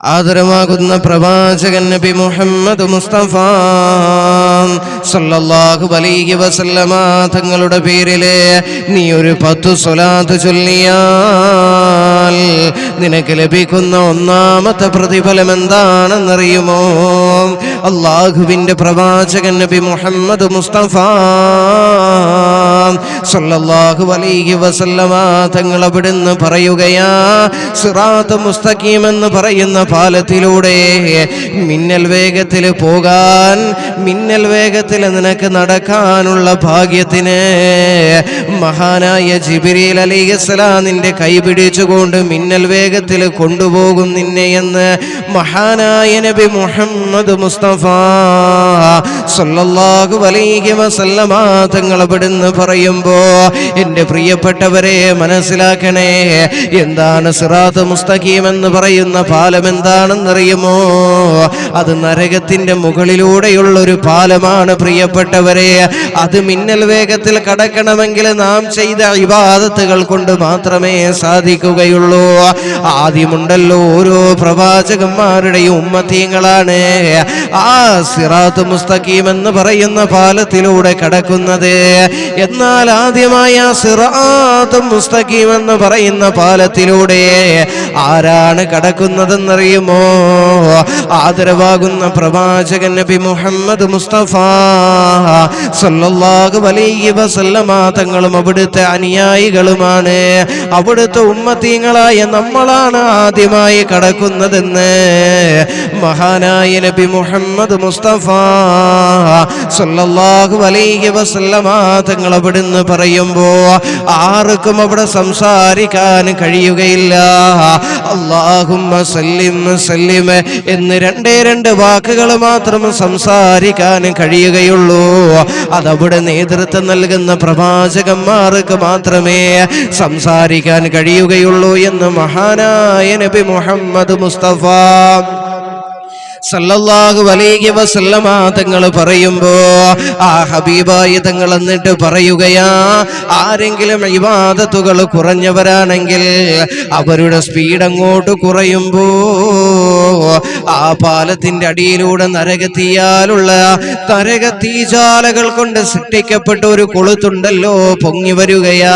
ആദരമാകുന്ന പ്രവാചകൻ നബി മുഹമ്മദ് മുസ്തഫ സല്ലല്ലാഹു അലൈഹി വസല്ലമ തങ്ങളുടെ പേരിൽ നീ ഒരു പത്തു സ്വലാത്ത് ചൊല്ലിയാൽ നിനക്ക് ലഭിക്കുന്ന ഒന്നാമത്തെ പ്രതിഫലം എന്താണെന്നറിയുമോ? അള്ളാഹുവിന്റെ പ്രവാചകൻ നബി മുഹമ്മദ് മുസ്തഫ സല്ലല്ലാഹു അലൈഹി വസല്ലമ തങ്ങൾ അവിടുന്ന് പറയുകയാ സിറാത്ത് മുസ്തഖീം എന്ന് പറയുന്ന പാലത്തിലൂടെ മിന്നൽ വേഗത്തിൽ പോകാൻ മിന്നൽ വേഗത്തിൽ നിനക്ക് നടക്കാനുള്ള ഭാഗ്യത്തിന് മഹാനായ ജിബിരിൽ അലിഹസ്സലാം നിന്റെ കൈ പിടിച്ചുകൊണ്ട് മിന്നൽ വേഗത്തിൽ കൊണ്ടുപോകും നിന്നെ എന്ന് മഹാനായ നബി മുഹമ്മദ് മുസ്തഫ സല്ലല്ലാഹു അലൈഹി വസല്ലമ തങ്ങൾ പറയുമ്പോ എന്റെ പ്രിയപ്പെട്ടവരെ മനസ്സിലാക്കണേ എന്താണ് സിറാത്ത് മുസ്തഖീം എന്ന് പറയുന്ന പാലം എന്താണെന്നറിയുമോ? അത് നരകത്തിന്റെ മുകളിലൂടെയുള്ള ഒരു പാലമാണ് പ്രിയപ്പെട്ടവരെ. അത് മിന്നൽ വേഗത്തിൽ കടക്കണമെങ്കിൽ നാം ചെയ്ത ഇബാദത്തുകൾ കൊണ്ട് മാത്രമേ സാധിക്കുകയുള്ളൂ. ആദ്യമുണ്ടല്ലോ ഓരോ പ്രവാചകന്മാരുടെയും ഉമ്മത്തീങ്ങളാണ്. ആ സിറാത്ത് മുസ്തഖീം എന്ന് പറയുന്ന പാലത്തിലൂടെ കടക്കുന്നത്. എന്നാൽ ആദ്യമായ സിറാത്ത് മുസ്തഖീം എന്ന് പറയുന്ന പാലത്തിലൂടെ ആരാണ് കടക്കുന്നതെന്നറിയുമോ ആദരവാകുന്ന പ്രവാചകൻ നബി മുഹമ്മദ് മുസ്തഫ സല്ലല്ലാഹു അലൈഹി വസല്ലമ തങ്ങളും അവിടുത്തെ അനുയായികളുമാണ്. അവിടുത്തെ ഉമ്മത്തീങ്ങളായ നമ്മളാണ് ആദ്യമായി കടക്കുന്നതെന്ന് മഹാനായ നബി മുഹമ്മദ് മുസ്തഫ സല്ലല്ലാഹു അലൈഹി വസല്ലമ തങ്ങൾ അവിടുന്ന് പറയുമ്പോ ആർക്കും അവിടെ സംസാരിക്കാൻ കഴിയുകയില്ല. അള്ളാഹുമ്മ സല്ലിം സല്ലിം എന്ന് രണ്ടേ രണ്ട് വാക്കുകൾ മാത്രം സംസാരിക്കാൻ കഴിയുകയുള്ളൂ. അതവിടെ നേതൃത്വം നൽകുന്ന പ്രവാചകന്മാർക്ക് മാത്രമേ സംസാരിക്കാൻ കഴിയുകയുള്ളൂ എന്ന് മഹാനായ നബി മുഹമ്മദ് മുസ്തഫ. സല്ലല്ലാഹു അലൈഹി വസല്ലമ തങ്ങൾ പറയുമ്പോ ആ ഹബീബായി തങ്ങൾ എന്നിട്ട് പറയുകയാ ആരെങ്കിലും ഇബാദത്തുകൾ കുറഞ്ഞവരാണെങ്കിൽ അവരുടെ സ്പീഡ് അങ്ങോട്ട് കുറയുമ്പോ ആ പാലത്തിന്റെ അടിയിലൂടെ നരകത്തിയാലുള്ള നരകത്തീജാലകൾ കൊണ്ട് സൃഷ്ടിക്കപ്പെട്ട ഒരു കൊളുത്തുണ്ടല്ലോ പൊങ്ങി വരികയാ.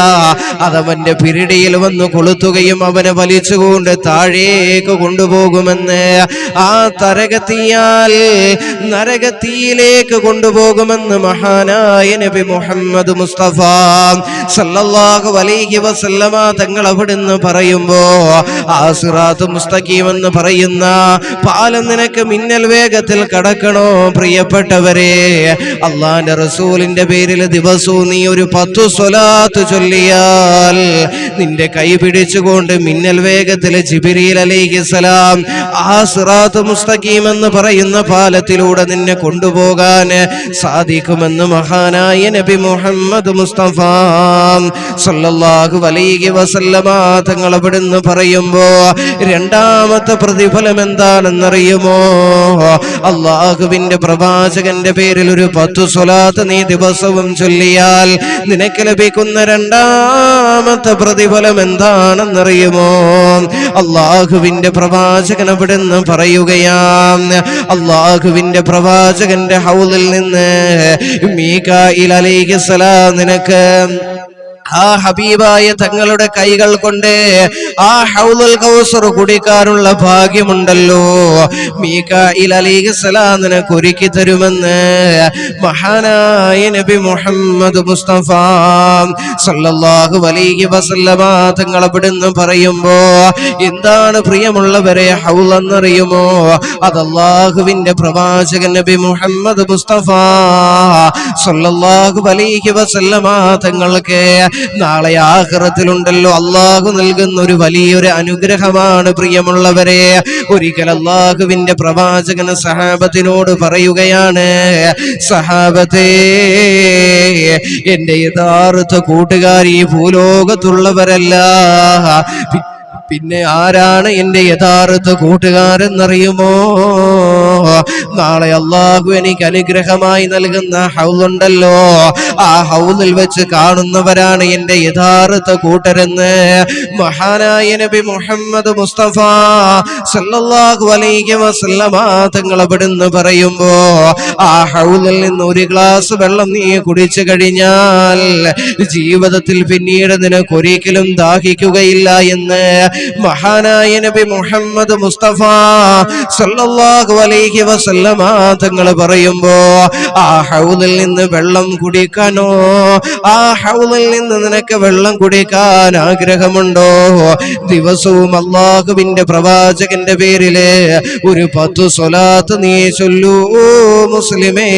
അതവന്റെ പിരിടിയിൽ വന്ന് കൊളുത്തുകയും അവനെ വലിച്ചുകൊണ്ട് താഴേക്ക് കൊണ്ടുപോകുമെന്ന് ആ തരകത്തിയാൽ നരകത്തിയിലേക്ക് കൊണ്ടുപോകുമെന്ന് മഹാനായ നബി മുഹമ്മദ് മുസ്തഫ സല്ലല്ലാഹു അലൈഹി വസല്ലമ തങ്ങൾ അവിടുന്ന് പറയുമ്പോ ആ സിറാത്ത് മുസ്തഖീം എന്ന് പറയുന്ന പാലം നിനക്ക് മിന്നൽ വേഗത്തിൽ കടക്കണോ പ്രിയപ്പെട്ടവരെ? അള്ളാന്റെ റസൂലിന്റെ പേരിൽ ദിവസവും നീ ഒരു പത്തു സ്വലാത്ത് ചൊല്ലിയാൽ നിന്റെ കൈ പിടിച്ചുകൊണ്ട് മിന്നൽ വേഗത്തിൽ ജിബിരിയിൽ അലൈഹിസലാം ആ സിറാത്ത് മുസ്തഖീം എന്ന് പറയുന്ന പാലത്തിലൂടെ നിന്നെ കൊണ്ടുപോകാൻ സാധിക്കുമെന്ന് മഹാനായ നബി മുഹമ്മദ് മുസ്തഫ സല്ലല്ലാഹു അലൈഹി വസല്ലമ തങ്ങൾ പറയുമ്പോ രണ്ടാമത്തെ പ്രതിഫലം എന്താണെന്നറിയുമോ? അള്ളാഹുവിന്റെ പ്രവാചകന്റെ പേരിൽ ഒരു പത്തു സ്വലാത്ത് നീ ദിവസവും ചൊല്ലിയാൽ നിനക്ക് ലഭിക്കുന്ന രണ്ടാമത്തെ പ്രതിഫലം എന്താണെന്നറിയുമോ? അള്ളാഹുവിന്റെ പ്രവാചകൻ അവിടുന്ന് പറയുകയാണ് അള്ളാഹുവിന്റെ പ്രവാചകന്റെ ഹൗലിൽ നിന്ന് മീകായിൽ അലൈഹിസ്സലാം നിനക്ക് ആ ഹബീബായ തങ്ങളുടെ കൈകൾ കൊണ്ട് ആ ഹൗലുൽ കൗസർ കുടിക്കാനുള്ള ഭാഗ്യമുണ്ടല്ലോ. മീകായിൽ അലിഹസലാം നിനക്ക് ഒരുക്കി തരുമെന്ന് മഹാനായ നബി മുഹമ്മദ് മുസ്തഫ സല്ലല്ലാഹു അലൈഹി വസല്ലമ തങ്ങൾ പറയുമ്പോ എന്താണ് പ്രിയമുള്ളവരെ ഹൗൽ എന്നറിയുമോ? അത് അള്ളാഹുവിന്റെ പ്രവാചകൻ നബി മുഹമ്മദ് മുസ്തഫ സല്ലല്ലാഹു അലൈഹി വസല്ലമ തങ്ങൾക്ക് നാളെ ആഹ്റത്തിലുണ്ടല്ലോ അള്ളാഹു നൽകുന്ന ഒരു വലിയൊരു അനുഗ്രഹമാണ് പ്രിയമുള്ളവരെ. ഒരിക്കൽ അള്ളാഹുവിന്റെ പ്രവാചകന് സഹാബത്തിനോട് പറയുകയാണ് സഹാബത്തേ എന്റെ യഥാർത്ഥ കൂട്ടുകാരി ഭൂലോകത്തുള്ളവരല്ല. പിന്നെ ആരാണ് എന്റെ യഥാർത്ഥ കൂട്ടുകാരെന്നറിയുമോ? നാളെ അള്ളാഹു എനിക്ക് അനുഗ്രഹമായി നൽകുന്ന ഹൗലുണ്ടല്ലോ. ആ ഹൗലിൽ വെച്ച് കാണുന്നവരാണ് എന്റെ യഥാർത്ഥ കൂട്ടരെന്ന്. മഹാനായ നബി മുഹമ്മദ് മുസ്തഫ സല്ലല്ലാഹു അലൈഹി വസല്ലമ തങ്ങൾ അവിടുന്ന് പറയുമ്പോ ആ ഹൗലിൽ നിന്ന് ഒരു ഗ്ലാസ് വെള്ളം നീ കുടിച്ചു കഴിഞ്ഞാൽ ജീവിതത്തിൽ പിന്നീട് നിനക്ക് ഒരിക്കലും ദാഹിക്കുകയില്ല എന്ന് മഹാനായ നബി മുഹമ്മദ് മുസ്തഫ സല്ലല്ലാഹു അലൈഹി വസല്ലമ തങ്ങൾ പറയുമ്പോ ആ ഹൗദിൽ നിന്ന് വെള്ളം കുടിക്കാനോ? ആ ഹൗദിൽ നിന്ന് നിനക്ക് വെള്ളം കുടിക്കാൻ ആഗ്രഹമുണ്ടോ? ദിവസവും അള്ളാഹുവിന്റെ പ്രവാചകന്റെ പേരിൽ ഒരു പത്തു സ്വലാത്ത് നീ ചൊല്ലൂ മുസ്ലിമേ.